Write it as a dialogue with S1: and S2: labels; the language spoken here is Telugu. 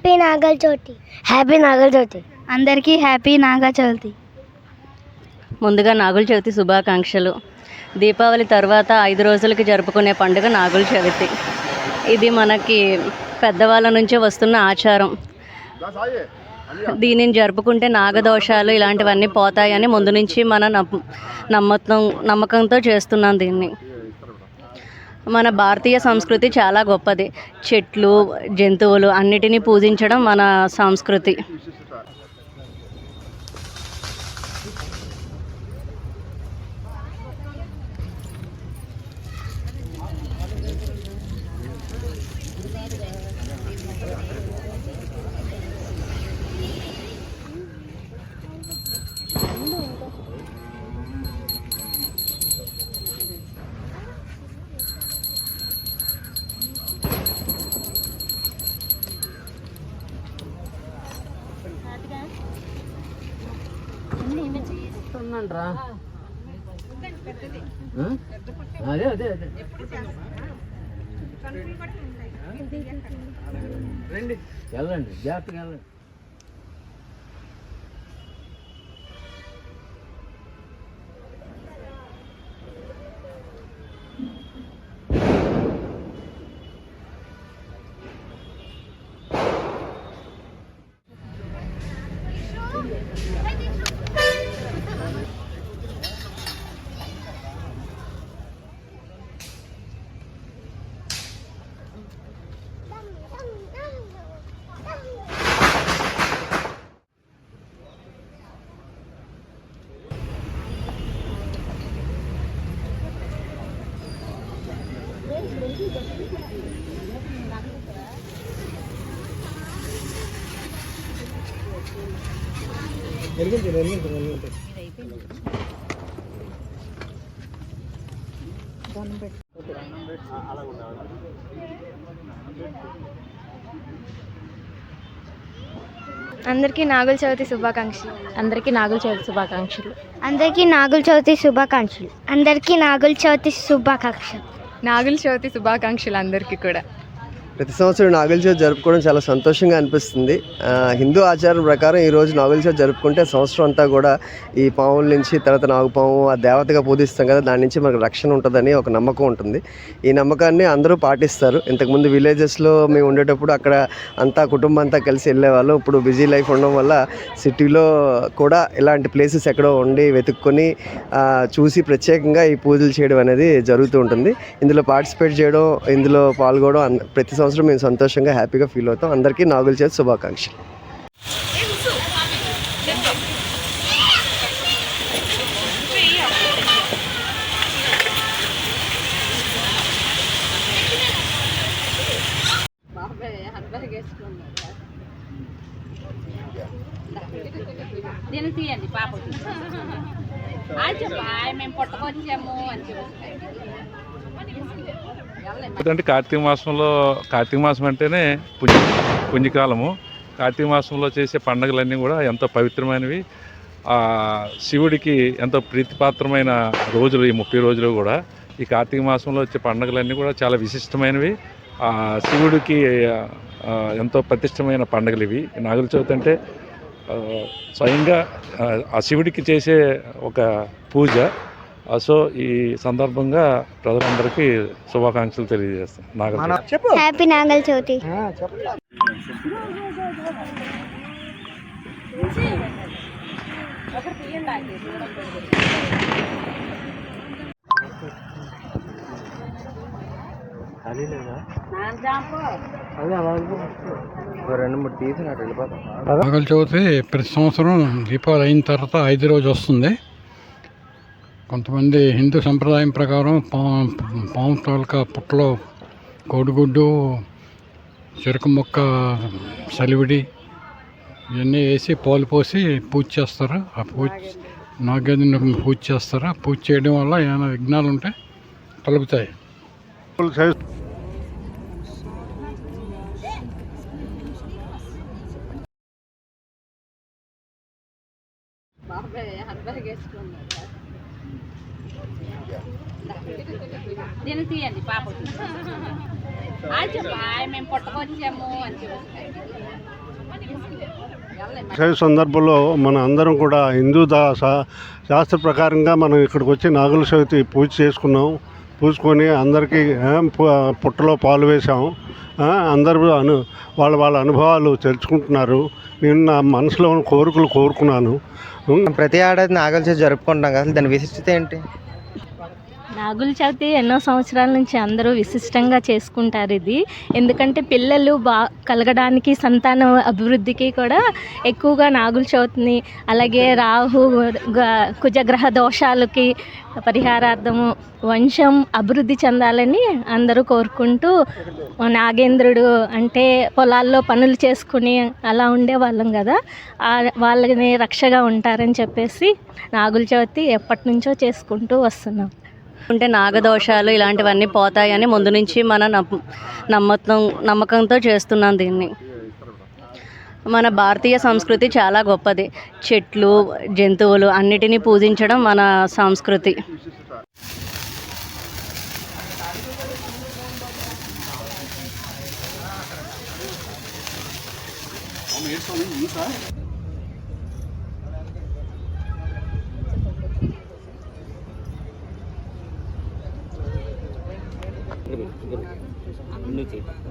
S1: హ్యాపీ నాగల్ చవితి హ్యాపీ నాగల్ చవితి
S2: అందరికీ హ్యాపీ నాగా చవితి
S3: ముందుగా నాగుల చవితి శుభాకాంక్షలు. దీపావళి తర్వాత ఐదు రోజులకి జరుపుకునే పండుగ నాగుల చవితి ఇది మనకి పెద్దవాళ్ళ నుంచే వస్తున్న ఆచారం. దీనిని జరుపుకుంటే నాగదోషాలు ఇలాంటివన్నీ పోతాయని ముందు నుంచి మన నమ్మ- నమ్మకం నమ్మకంతో చేస్తున్నాం దీన్ని. మన భారతీయ సంస్కృతి చాలా గొప్పది. చెట్లు జంతువులు అన్నిటినీ పూజించడం మన సంస్కృతి.
S4: అదే అదే అదే. రండి. వెళ్ళండి జాగ్రత్తగా వెళ్ళండి.
S2: Jadi kan jalannya dengan అందరికీ నాగుల చవితి శుభాకాంక్షలు.
S5: అందరికీ నాగుల చవితి శుభాకాంక్షలు.
S1: అందరికీ నాగుల చవితి శుభాకాంక్షలు. అందరికీ నాగుల చవితి శుభాకాంక్షలు.
S2: నాగుల చవితి శుభాకాంక్షలు అందరికీ కూడా.
S6: ప్రతి సంవత్సరం నాగుల చవితి జరుపుకోవడం చాలా సంతోషంగా అనిపిస్తుంది. హిందూ ఆచారం ప్రకారం ఈ రోజు నాగుల చవితి జరుపుకుంటే సంవత్సరం అంతా కూడా ఈ పాముల నుంచి తర్వాత నాగుపాము ఆ దేవతగా పూజిస్తాం కదా దాని నుంచి మనకు రక్షణ ఉంటుందని ఒక నమ్మకం ఉంటుంది. ఈ నమ్మకాన్ని అందరూ పాటిస్తారు. ఇంతకుముందు విలేజెస్లో మేము ఉండేటప్పుడు అక్కడ అంతా కుటుంబం అంతా కలిసి వెళ్ళేవాళ్ళం. ఇప్పుడు బిజీ లైఫ్ ఉండడం వల్ల సిటీలో కూడా ఇలాంటి ప్లేసెస్ ఎక్కడో ఉండి వెతుక్కొని చూసి ప్రత్యేకంగా ఈ పూజలు చేయడం అనేది జరుగుతూ ఉంటుంది. ఇందులో పార్టిసిపేట్ చేయడం ఇందులో పాల్గొనడం ప్రతి సంవత్సరం సంవత్సరం మేము సంతోషంగా హ్యాపీగా ఫీల్ అవుతాం. అందరికీ నాగుల చేతి శుభాకాంక్షలు.
S5: దీన్ని తీయండి పాపకి ఆయన మేము పుట్టకొచ్చాము అని చెప్పి.
S7: అంటే కార్తీక మాసంలో కార్తీక మాసం అంటేనే పుణ్య పుణ్యకాలము. కార్తీక మాసంలో చేసే పండుగలన్నీ కూడా ఎంతో పవిత్రమైనవి. శివుడికి ఎంతో ప్రీతిపాత్రమైన రోజులు ఈ ముప్పై రోజులు కూడా. ఈ కార్తీక మాసంలో వచ్చే పండుగలన్నీ కూడా చాలా విశిష్టమైనవి. శివుడికి ఎంతో ప్రతిష్టమైన పండుగలు ఇవి. ఈ నాగుల చవితి అంటే స్వయంగా ఆ, శివుడికి చేసే ఒక పూజ. సో ఈ సందర్భంగా ప్రజలందరికీ శుభాకాంక్షలు తెలియజేస్తాం. నాగ
S1: హ్యాపీ నాగల్ చవితి
S6: రెండు మూడు
S8: నాగల చవితి ప్రతి సంవత్సరం దీపావళి అయిన తర్వాత ఐదు రోజు వస్తుంది. కొంతమంది హిందూ సంప్రదాయం ప్రకారం పాము పాము తాలూకా పుట్టలో కోడిగుడ్డు చెరుకు మొక్క సలివిడి ఇవన్నీ వేసి పాలు పోసి పూజ చేస్తారు? ఆ పూజ నాగేంద్రుని పూజ చేస్తారు? ఆ పూజ చేయడం వల్ల ఏమైనా విఘ్నాలు ఉంటే తొలగుతాయి
S5: దీన్ని తీయండి పాప. మేము పుట్టకొచ్చాము అని చెప్పి.
S9: ఈ సందర్భంలో మన అందరం కూడా హిందూ దా శా- శాస్త్ర ప్రకారంగా మనం ఇక్కడికి వచ్చి నాగుల చవితి పూజ చేసుకున్నాం. పూసుకొని అందరికీ పుట్టలో పాలు వేసాం అందరూ అను వాళ్ళ వాళ్ళ అనుభవాలు తెలుసుకుంటున్నారు. నేను నా మనసులో ఉన్న కోరికలు కోరుకున్నాను.
S6: ప్రతి ఏడాది నాగుల చవితి జరుపుకుంటాం కదా దాని విశిష్టత ఏంటి?
S5: నాగుల చవితి ఎన్నో సంవత్సరాల నుంచి అందరూ విశిష్టంగా చేసుకుంటారు ఇది. ఎందుకంటే పిల్లలు బా కలగడానికి సంతాన అభివృద్ధికి కూడా ఎక్కువగా నాగుల చవితిని అలాగే రాహు గ- కుజగ్రహ దోషాలకి పరిహారార్థము వంశం అభివృద్ధి చెందాలని అందరూ కోరుకుంటూ నాగేంద్రుడు అంటే పొలాల్లో పనులు చేసుకుని అలా ఉండేవాళ్ళం కదా. వాళ్ళని రక్షగా ఉంటారని చెప్పేసి నాగుల చవితి ఎప్పటి నుంచో చేసుకుంటూ వస్తున్నాం.
S3: ఉంటే నాగదోషాలు ఇలాంటివన్నీ పోతాయని ముందు నుంచి మన నమ్మ నమ్మకం నమ్మకంతో చేస్తున్నాం దీన్ని. మన భారతీయ సంస్కృతి చాలా గొప్పది. చెట్లు జంతువులు అన్నిటినీ పూజించడం మన సంస్కృతి. రెండు చేతులు